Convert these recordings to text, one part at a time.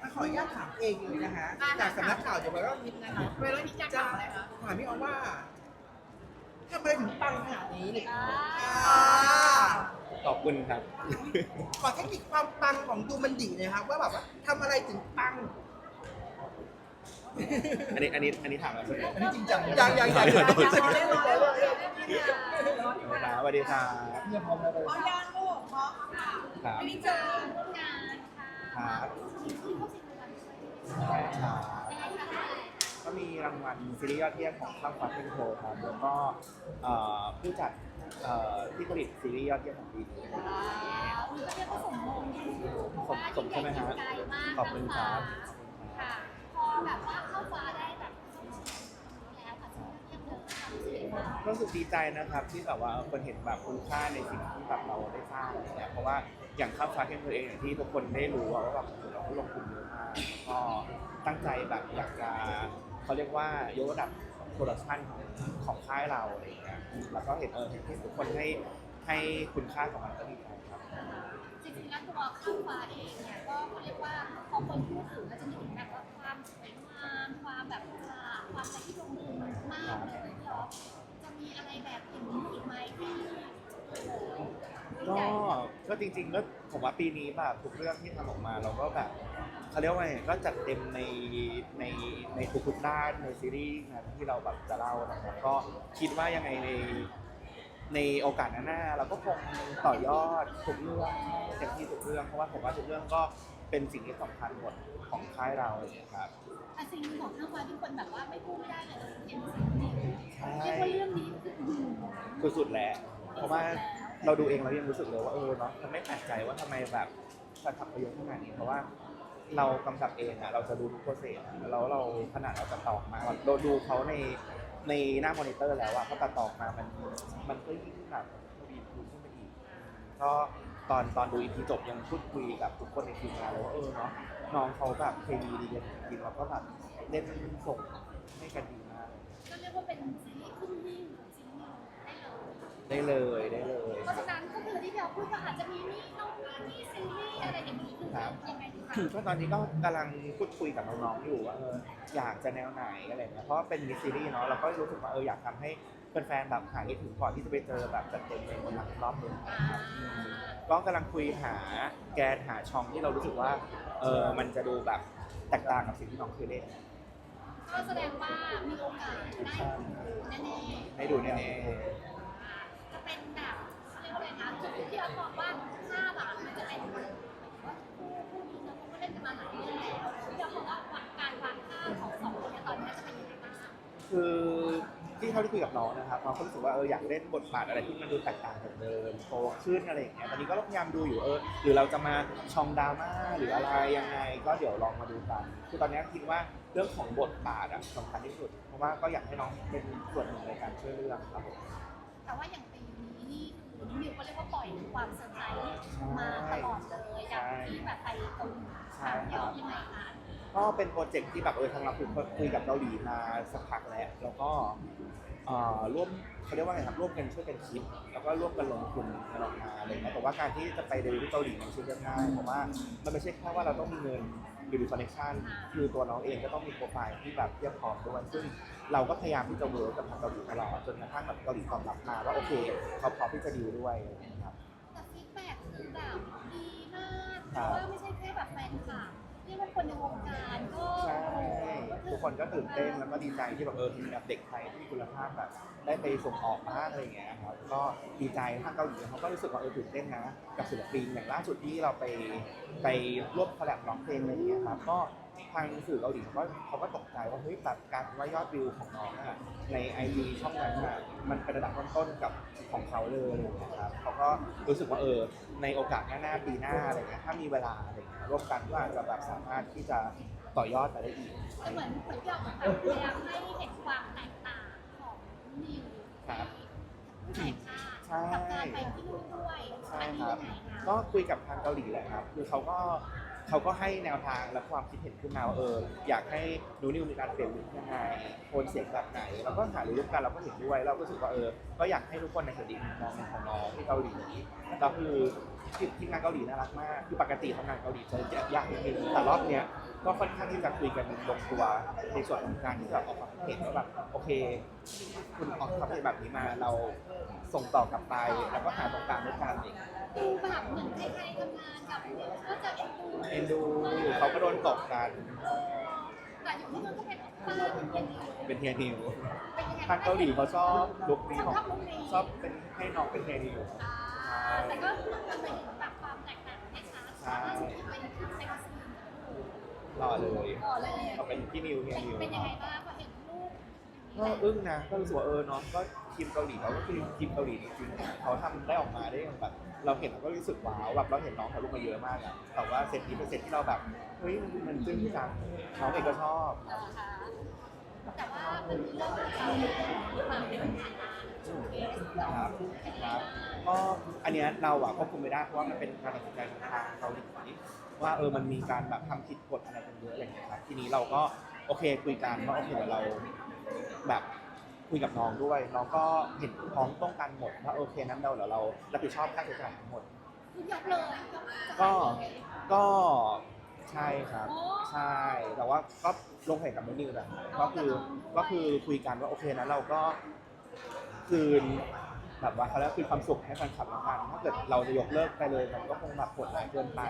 ถ้าขออนุญาตถามเองเลยนะคะจากสำนักข่าวเดี๋ยวเราก็คิดนะคะเวลาที่จะถามอะไรคะถามพี่ออมว่าทำไมถึงปังขนาดนี้เนี่ยขอบคุณครับ ขอเทคนิคความปังของดูมันดีหนะครับว่าแบบว่าทำอะไรถึงปัง อันนี้อันนี้อันนี้ถามแล้วใช่ไหมอันนี้จริงจังยังยังยังขอโทษยังไม่ได้เลยสวัสดีครับเนี่ยพร้อมแล้ว เลยพร้อมยังลูกพร้อมค่ะครับไม่ได้เจอครับใช่ครับก็มีรางวัลซีรีส์ยอดเยี่ยมของข้ามฟ้าเทนโทครับ แล้วก็เอ่อผู้จัดเอ่อที่ผลิตซีรีส์ยอดเยี่ยมของปีนี้สมสมใช่ไหมฮะ ขอบคุณครับ ค่ะ พอแบบว่าเข้าฟ้าได้แบบเข้าชิงแล้วค่ะเรียบเลยค่ะ รู้สึกยังไงบ้างก็รู้สึกดีใจนะครับที่แบบว่าคนเห็นแบบคุณค่าในสิ่งที่แบบเราได้สร้างอะไรเงี้ยเพราะว่าอย่างข้ามฟ้าเทนโทเองอย่างที่ทุกคนได้รู้ว่าแบบเราก็ลงทุนเยอะมากก็ตั้งใจแบบอยากจะเขาเรียกว่ายกระดับโปรดักชันของของค่ายเราอะไรเงี้ยแล้วก็เห็นเออเห็นที่ทุกคนให้ให้คุณค่ากับมันก็ดีใจครับจริงๆแล้วตัวข้าวฟ้าเองเนี่ยก็เขาเรียกว่าพอคนพูดถึงก็จะนึกถึงแบบว่าความสวยงามความแบบว่าความอะไรที่ลงทุนมากเลยพี่อ๊อฟจะ มีอะไรแบบอย่างนี้อีกไหมที่โอ้โหก็ก็จริง ๆ ก็ผมว่าปีนี้แบบทุกเรื่องที่ทำออกมาเราก็แบบเขาเรียกว่าไงก็จัดเต็มในในในทุกๆด้านในซีรีส์นะที่เราแบบจะเล่านะครับก็คิดว่ายังไงในในโอกาสหน้าๆเราก็คงต่อยอดทุกเรื่องเต็มที่ทุกเรื่องเพราะว่าผมว่าทุกเรื่องก็ เป็นสิ่งที่สำคัญหมดของค่ายเราเลยครับแต่สิ่งหนึ่งของข้าวฟ้าที่คนแบบว่าไม่พูดไม่ได้เลยก็คือเอ็นซีเรียใช่กว่าเรื่องนี้คืออืมสุดๆแล้วเพราะว่าเราดูเองเรายังรู้สึกเลยว่าเออเนาะมันไม่แปลกใจว่าทำไมแบบการทำประโยชน์ขนาดนี้เพราะว่าเรากำกับเองอะเราจะดูทุกโปรเซสอะแล้วเราขนาดเราตัดต่อออกมาเราดูเขาในในหน้ามอนิเตอร์แล้วอะเขาตัดต่อออกมามันมันก็ยิ่งแบบทวีคูณขึ้นไปอีกก็ ตอนตอนดูอีพีจบยังพูดคุยกับทุกคนในทีมงานเลยว่าเออเนาะน้องเขาแบบเคมีดีกันจริงๆแล้วก็แบบเล่นส่งให้กันดีมากก็เรียกว่าเป็นซีรีส์ครึ่งวิ่งซีรีส์ได้เลย ได้เลยได้เลยเพราะฉะนั้นก็คือที่เราพูดว่าอาจจะมีนี่น้องนี่ซีรีส์อะไรอย่างนี้คือครับยังไงดีคะก็ตอนนี้ก็กำลังพูดคุยกับน้องๆอยู่ว่าเอออยากจะแนวไหนอะไรเงี้ยเพราะเป็นมิสซีรีส์เนาะเราก็รู้สึกว่าเอออยากทำให้แฟนๆแบบหายคิดถึงก่อนที่จะไปเจอแบบจัดเต็มในคนหลังรอบนึงนะครับอืม ก็กำลังคุยหาแกนหาช่องที่เรารู้สึกว่าเออมันจะดูแบบแตกต่างกับสิ่งที่น้องเคยเล่นก็แสดงว่ามีโอกาสได้ดูแน่ให้ดูแน่ๆจะเป็นแบบเขาเรียกว่าอะไรนะจุดที่เราบอกว่าห้าบาทมันจะเป็นว่าคู่คู่นี้นะเขาก็เล่นกันมาหลายเรื่องแล้วที่เราบอกว่าการวางท่าของสองคนเนี่ยตอนนี้จะเป็นยังไงบ้าง ๆคือ ที่เขาได้คุยกับน้องนะครับน้องเขารู้สึกว่าเอออยากเล่นบทบาทอะไรที่มันดูแตกต่างจากเดิมโตขึ้นอะไรอย่างเงี้ยตอนนี้ก็พยายามดูอยู่เออหรือเราจะมาชองดราม่าหรืออะไรยังไง ก็เดี๋ยวลองมาดูกันคือตอนนี้คิดว่าเรื่องของบทบาทอะสำคัญที่สุด เพราะว่าก็อยากให้น้องเป็นส่วนหนึ่งในการช่วยเรื่องครับผมแต่ว่าอย่างปีนี้นี่คือนิวก็เรียกว่าปล่อยความเซอร์ไพรส์มาตลอดเลยอย่างที่แบบไปตรงทางยอดยังไงคะ ก็เป็นโปรเจกต์ที่แบบเออทางเราคุยคุยกับเกาหลีมาสักพักแล้วแล้วก็เอ่อร่วมเขาเรียกว่าไงครับร่วมกันช่วยกันคิด แล้วก็ร่วมกันลงทุนกันออกมาอะไรเงี้ยแต่ว่าการที่จะไปเดบิวต์เกาหลีมันไม่ใช่เรื่องง่ายเพราะว่ามันไม่ใช่แค่ว่าเราต้องมีเงินหรือมีคอนเนคชั่นคือตัวน้องเองก็ต้องมีโปรไฟล์ที่แบบเทียบพร้อมด้วยซึ่งเราก็พยายามที่จะเวิร์กกับทางเกาหลีตลอดจนกระทั่งแบบเกาหลีตอบรับมาว่าโอเคเขาพร้อมที่จะดีลด้วยอะไรเงี้ยครับแต่ฟีดแบ็กคือแบบดีมากเพครับราะว่าไม่ใช่แค่แบบแฟนคลับ เรียกว่าคนในวงการก็ใช่ทุกคนก็ตื่นเต้นแล้วก็ดีใจที่แบบเออมีแบบเด็กไทยที่คุณภาพแบบได้ไปส่งออกบ้างอะไรอย่างเงี้ยครับก็ดีใจทางเกาหลีเขาก็รู้สึกว่าเออตื่นเต้นนะกับศิลปินอย่างล่าสุดที่เราไปไปร่วมคอลแลบร้องเพลงอะไรอย่างเงี้ยครับก็ ทางสื่อเกาหลีเขาก็เขาก็ตกใจว่าเฮ้ยแบบการว่ายอดวิวของน้องอะในไอจีช่องนั้นอะมันเป็นระดับต้นๆกับของเขาเลยนะครับเขาก็รู้สึกว่าเออในโอกาสหน้าๆปีหน้าอะไรเงี้ยถ้ามีเวลาอะไรเงี้ยร่วมกันก็อาจจะแบบสามารถที่จะต่อยอดไปได้อีกคือเหมือนเหมือนกับแบบพยายามให้เห็นความแตกต่างของนิวครับผู้ชายค่ะกับการไปที่นู่นด้วยใช่อันนี้ครัยับงไงคะก็คุยกับทางเกาหลีแหละครับ คือเขาก็ เขาก็ให้แนวทางและความคิดเห็นขึ้นมาว่าเอออยากให้นูนิวมีการเปลี่ยนลุคยังไงโทนเสียงแบบไหนเราก็หารือร่วมกันเราก็เห็นด้วยเราก็รู้สึกว่าเออก็อยากให้ทุกคนในเห็นดีมุมมองของน้องที่เกาหลีก็คือทีมทีมงานเกาหลีน่ารักมากคือปกติทำงานเกาหลีจะยากนิดนึงแต่รอบเนี้ย ก็ค่อนข้างที่จะคุยกันลงตัวในส่วนของการที่จะออกความเห็นว่าแบบโอเค คุณออกความเห็นแบบนี้มาเราส่งต่อกลับไปแล้วก็หาตรงกลางด้วยกันอีกดูแบบเหมือนใครๆทำงานกับก็จะเอ็นดูเอ็นดูเขาก็โดนตกกันแต่อยู่ที่นู่นก็เป็นป้าเป็นเอ็นดูเป็นเฮียนิวเป็นยังไงทางเกาหลีเขาชอบลุคนี้ของชอบเป็นให้น้องเป็นเฮียนิวแต่ก็มันเป็นแบบความแตกต่างไม่ชัดใช่ ล่าสุดที่เป็นคือเซ็กซี่หล่อเลยก่อนเลยเขาเป็นพี่นิวเฮียเป็นนิวเป็นยังไงบ้างพอเห็นรูปก็อึ้งนะก็รู้สึกว่าเออเนาะก็ทีมเกาหลีเขาก็คือทีมเกาหลีจริงๆเขาทำได้ออกมาได้อย่างแบบเราเห็นเราก็รู้สึกว้าวแบบเราเห็นน้องถ่ายรูปมาเยอะมากอะแต่ว่าเซตนี้เป็นเซตที่เราแบบเฮ้ยมันมันจึ้งจังน้องเองก็ชอบนะคะแต่ว่ามันมีเรื่องของเราผ่านไปผ่านมาโชว์เคสเนาะครับครับก็อันเนี้ยเราอะควบคุมไม่ได้เพราะว่ามันเป็นการตัดสินใจของทางเกาหลี ว่าเออมันมีการแบบทำผิดกฎอะไรกันเยอะอะไรอย่างเงี้ยครับทีนี้เราก็โอเคคุยกันว่าโอเคเดี๋ยวเราแบบคุยกับน้องด้วย น้องก็เห็นพ้องต้องกันหมดว่าโอเคนั้นเราเดี๋ยวเรารับผิดชอบค่าใช้จ่ายทั้งหมดคือยกเลยยกก็ก็ใช่ครับใช่ แต่ว่าก็ลงแข่งกับน้องนิวนะก็คือก็คือคุยกันว่าโอเคนะเราก็คืน แบบว่าเขาเรียกว่าคืนความสุขให้แฟนคลับละกันถ้าเกิดเราจะยกเลิกไปเลยมันก็คงแบบปวดร้ายเกินไป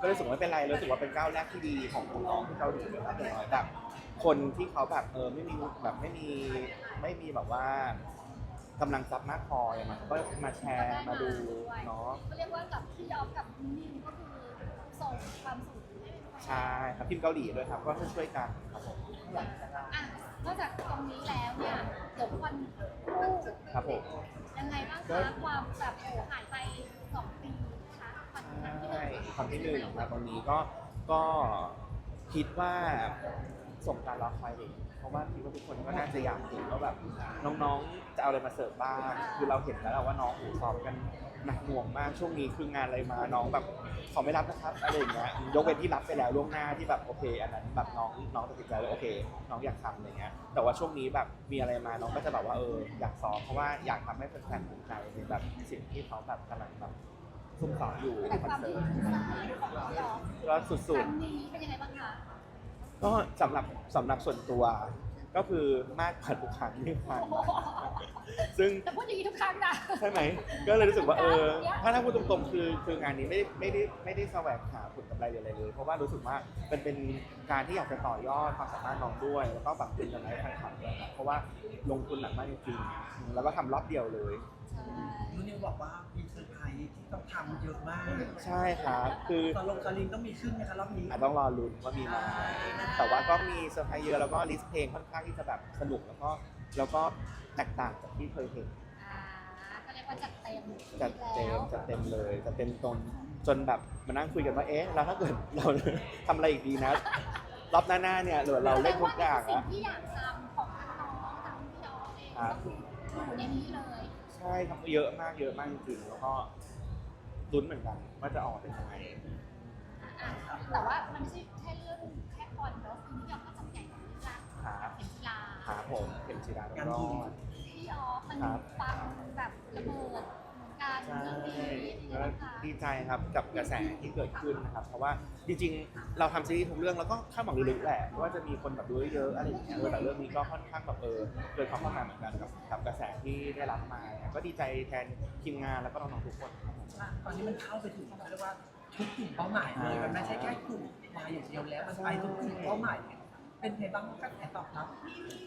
ก็เลยรู้สึกว่าไม่เป็นไรเลยรู้สึกว่าเป็นก้าวแรกที่ดีของของน้องที่เกาหลีเลยครับอย่างน้อยแบบคนที่เขาแบบเออไม่มีแบบไม่มีไม่มีแบบว่ากำลังทรัพย์มากพออย่างมันก็มาแชร์มาดูเนาะก็เรียกว่ากับพี่ออฟกับนิวก็คือส่งความสุขให้เป็นแฟนใช่ครับทีมเกาหลีด้วยครับก็ช่วยๆกันครับผมอะนอกจากตรงนี้แล้วเนี่ยเดี๋ยววันคู่ครับผม ยังไงบ้างคะความแบบโอ้หายไปสองปีนะคะวันครั้งที่หใช่นึ่งความที่หนึ่งนะตรงนี้ก็ก็คิดว่าส่งการรอคอยเองเพ ราะว่าคิดว่าทุกคนก็น่าจะอยากเห็นว่าแบบน้องๆจะเอาอะไรมาเสิร์ฟบ้างคือเราเห็นแล้วแหละว่าน้องหูซ้อมกันหนักหน่วงมากช่วงนี้คืองานอะไรมาน้องแบบขอไม่รับนะครับอะไรอย่างเงี้ยยกเว้นที่รับไปแล้วล่วงหน้าที่แบบโอเค อันนั้นแบบน้องน้องตัดสินใจแล้วโอเค น้องอยากทำอะไรเงี้ยแต่ว่าช่วงนี้แบบมีอะไรมาน้องก็จะแบบว่าเอออยากซ้อมเพราะว่าอยากทำให้แฟนๆภูมิใจในแบบสิ่งที่เขาแบบกำลังแบบซุ่มซ้อมอยู่ในแต่คอนความเสิที่ร์ตสายของพี่ออฟก็สุคดรั้งนี้เป็นยังไงบ้างคะๆ ก็สำหรับสำหรับส่วนตัวก็คือมากกว่าทุกครั้งที่ผ่านมาซึ่ง แต่พูดอย่างนี้ทุกครั้งนะ ใช่ไหม ก็เลยรู้สึกว่าเออ ถ้าถ้าพูดตรงๆ คือคืองานนี้ไม่ได้ไม่ได้ไม่ได้แสวงหาผลกำไรหรืออะไรเลย เพราะว่ารู้สึกว่ามันเป็นการที่อยากจะต่อยอดความสามารถน้องด้วย แล้วก็แบบเป็นกำไรให้แฟนคลับด้วยครับเพราะว่าลงทุนหนักมากจริงๆ แล้วก็ทำรอบเดียวเลย นุ่นนิวบอกว่ามีเซอร์ไพรส์ที่ต้องทำเยอะมากใช่ครับ คือตอนลงสลิงต้องมีขึ้นไหมคะรอบนี้อาจต้องรอลุ้นว่ามีไหมแต่ว่าก็มีเซอร์ไพรส์เยอะแล้วก็ลิสต์เพลงค่อนข้างที่จะแบบสนุกแล้วก็แล้วก็แตกต่างจากที่เคยเห็นอ่าก็เรียกว่าจัดเต็มจัดเต็มแล้วจัดเต็มเลยจัดเต็มตนจนแบบมานั่งคุยกันว่าเอ๊ะแล้วถ้าเกิดเราทำอะไรอีกดีนะรอบหน้าๆเนี่ยหรือเราเล่นทุกอย่างสิ่อะงที่อยากทำของทั้งน้องทั้งพี่ออฟเองครัก็บคืออยู่ในนี้เลย ใช่ทำเยอะมากเยอะมากจริงๆแล้วก็ลุ้นเหมือนกันว่าจะออกมาเป็นยังไง แต่ว่ามันไม่ใช่แค่เรื่อง ดีใจครับกับกระแสที่เกิดขึ้นนะครับ เพราะว่าจริงๆ เราทำซีรีส์ทุกเรื่องแล้วก็คาดหวังลึกๆแหละว่าจะมีคนแบบดูเยอะๆอะไรอย่างเงี้ยเออแต่เรื่องนี้ก็ค่อนข้างแบบเออเกิดความคาดหวังเหมือนกันกับกับกระแสที่ได้รับมาเนี่ยก็ดีใจแทนทีมงานแล้วก็น้องๆทุกคนครับตอนนี้มันเข้าไปถึงเขาเรียกว่าทุกกลุ่มเป้าหมายเลยมันไม่ใช่แค่กลุ่มมาอย่างเดียวแล้วมันไปทุกกลุ่มเป้าหมายเนี่ยเป็นไงบ้างกระแสตอบรับ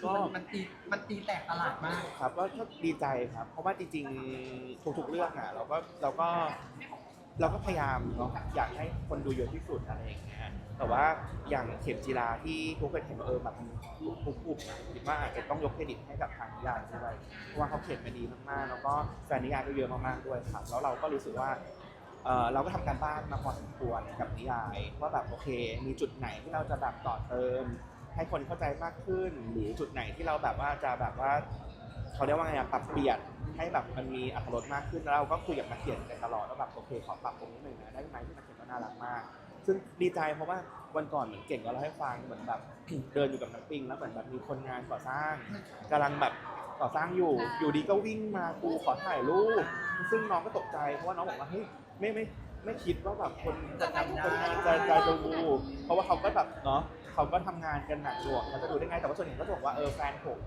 ก็มันตีมันตีแตกตลาดมาก ครับก็ก็ดีใจครับ เพราะว่าจริงๆทุกๆเรื่องอะเราก็เราก็ เราก็พยายามเนาะอยากให้คนดูเยอะที่สุดอะไรอย่างเงี้ยแต่ว่าอย่างเข็มจีราที่ทุกคนเห็นว่าเออแบบทุกกลุ่มอะคิดว่าอาจจะต้องยกเครดิตให้กับทางนิยายด้วยเพราะว่าเขาเขียนมาดีมากๆ แล้วก็แฟนนิยายก็เยอะมากๆด้วยครับแล้วเราก็รู้สึกว่าเออเราก็ทำการบ้านมาพอสมควรกับนิยายว่าแบบโอเค มีจุดไหนที่เราจะแบบต่อเติม ให้คนเข้าใจมากขึ้น หรือจุดไหนที่เราแบบว่าจะแบบว่า เขาเรียกว่าไงอะปรับเปลี่ยนให้แบบมันมีอรรถรสมากขึ้นแล้วเราก็คุยกับนักเขียนกันตลอดว่าแบบโอเคขอปรับตรงนี้หนึ่งนะได้ไหมที่นักเขียนก็น่ารักมาก ซึ่งดีใจเพราะว่าวันก่อนเหมือนเก่งก็เล่าให้ฟังเหมือนแบบ เดินอยู่กับน้ำปิงแล้วเหมือนแบบมีคนงานก่อสร้างกำลังแบบก่อสร้างอยู่อยู่ดีก็วิ่งมาครูขอถ่ายรูปซึ่งน้องก็ตกใจเพราะว่าน้องบอกว่าเฮ้ยไม่ไม่ ไม่คิดว่าแบบคนจะจำได้จะจะจะดูเพราะว่าเขาก็แบบเนาะเขาก็ทำงานกันหนักหน่วงเขาจะดูได้ไงแต่ว่าส่วนใหญ่ก็จะบอกว่าเออแฟนผม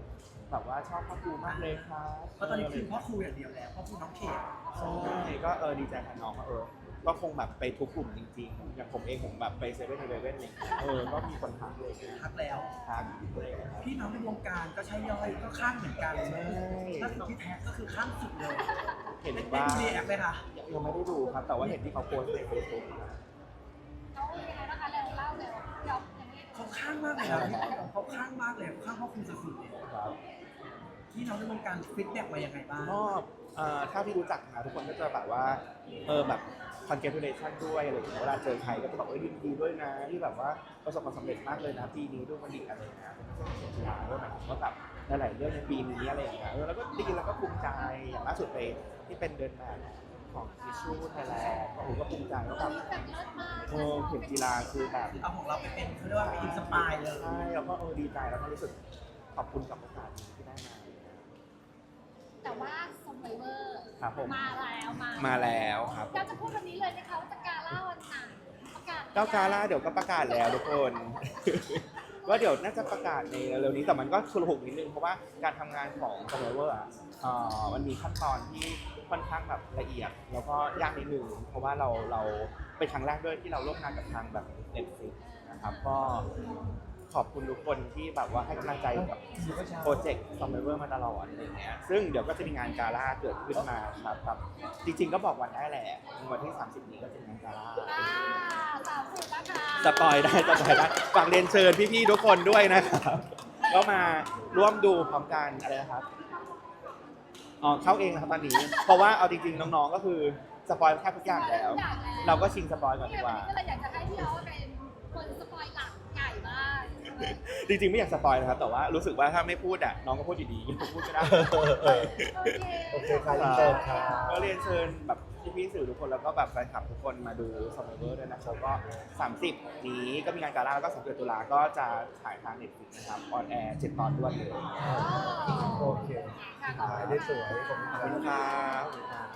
แบบว่าชอบพ่อครูมากเลยครับเพราะตอนนี้คือพ่อครูอย่างเดียวแล้วพ่อครูน้องเขตใช่ก็เออดีใจแทนน้องว่าเออ ก็คงแบบไปทุกกลุ่มจริงๆ อย่างผมเองผมแบบไปเซเว่นในเว่นอะไรอย่างเงี้ยเออ ก็มีคนทักเลยทักแล้วทักเลยครับ พี่น้องในวงการก็ใช้ย่อยก็ข้างเหมือนกันใช่ ถ้าสุดที่แท็กก็คือข้างสุดเลยเห็นได้ว่าดูดีแอคไหมคะยังไม่ได้ดูครับ แต่ว่าเห็นที่เขาโพสต์ในเฟซบุ๊กเขายังไงนะคะเร็วเล่าเร็วเดี๋ยวอย่างนี้เขาข้างมากเลยนะเขาข้างมากเลยข้างพ่อครูสุดๆเลยครับพี่น้องในวงการฟีดแบ็กมายังไงบ้างก็ เอ่อถ้าที่รู้จักนะทุกคนก็จะแบบว่าเออแบบ congratulation ด้วยอะไรอย่างเงี้ยเวลาเจอใครก็จะบอกเออยินดีด้วยนะที่แบบว่าประสบความสำเร็จมากเลยนะปีนี้ด้วยมันดีอะไรอย่างเงี้ยเป็นเรื่องของกีฬาด้วยหมายถึงว่าแบบหลายๆเรื่องในปีนี้อะไรอย่างเงี้ยเออแล้วก็ดีแล้วก็ภูมิใจอย่างล่าสุดไปที่เป็นเดินแบบของทิชชู่ไทยแลนด์ก็ผมก็ภูมิใจว่าแบบฟีดแบ็กเลิศมากเออเห็นกีฬาคือแบบ เอาของเราไปเป็นเขาเรียกว่าเป็นอินสปายเลย ใช่แล้วก็เออดีใจแล้วก็รู้สึกขอบคุณกับโอกาสที่ได้มา แต่ว่าซอมไบเวอร์ครับผม มาแล้วมามาแล้วครับเราจะพูดวันนี้เลยไหมคะว่าจะกาล่าวันไหนประกาศเจ้ากาล่าเดี๋ยวก็ประกาศแล้วทุกคน ว่าเดี๋ยวน่าจะประกาศในเร็วๆนี้แต่มันก็ชุลมุนนิดนึงเพราะว่าการทำงานของ s u r v i v o r อะเอ่อมันมีขั้นตอนที่ค่อนข้างแบบละเอียด แล้วก็ยากนิดนึงเพราะว่าเราเราเป็นครั้งแรกด้วยที่เราร่วมงานกับทางแบบ Netflix นะครับก็ ขอบคุณทุกคนที่แบบว่าให้กำลังใจกับโปรเจกต์ s u r v i v o r มาตลอดอะไรอย่างเงี้ยซึ่งเดี๋ยวก็จะมีงานกาล่าเกิดขึ้นมาครับครับจริง ๆ ก็บอกวันได้แหละวันที่ 30 นี้ก็จะมีงานกาล่าอ่าสามสิบนะคะสปอยได้สปอยได้ฝากเรียนเชิญพี่ๆทุกคนด้วยนะครับก็มาร่วมดูพร้อมกันอะไรนะครับอ๋อเข้าเองนะครับตอนนี้ เพราะว่าเอาจริง ๆ น้องๆก็คือสปอยแทบทุกอย่างแล้ว เราก็ชิงสปอยก่อนดีกว่าก็เลยอยากจะให้พี่ออสเป็นคนสปอยหลักใหญ่มาก จริงๆไม่อยากสปอยนะครับแต่ว่ารู้สึกว่าถ้าไม่พูดอะน้องก็พูดอยู่ดีพูดก็ได้โอเคโอเคครับอินเตอร์ครับก็เรียนเชิญแบบพี่ๆสื่อทุกคนแล้วก็แบบแฟนคลับทุกคนมาดูซอมเบอร์ด้วยนะครับก็ 30 นี้ก็มีงานกาล่าแล้วก็31ตุลาก็จะถ่ายทางเน็ตฟลิกนะครับออนแอร์7ตอนด้วยเลยโอเคค่ะขอบถ่ายคุณได้สวยขอบคุณขอบคุณคครัรับบ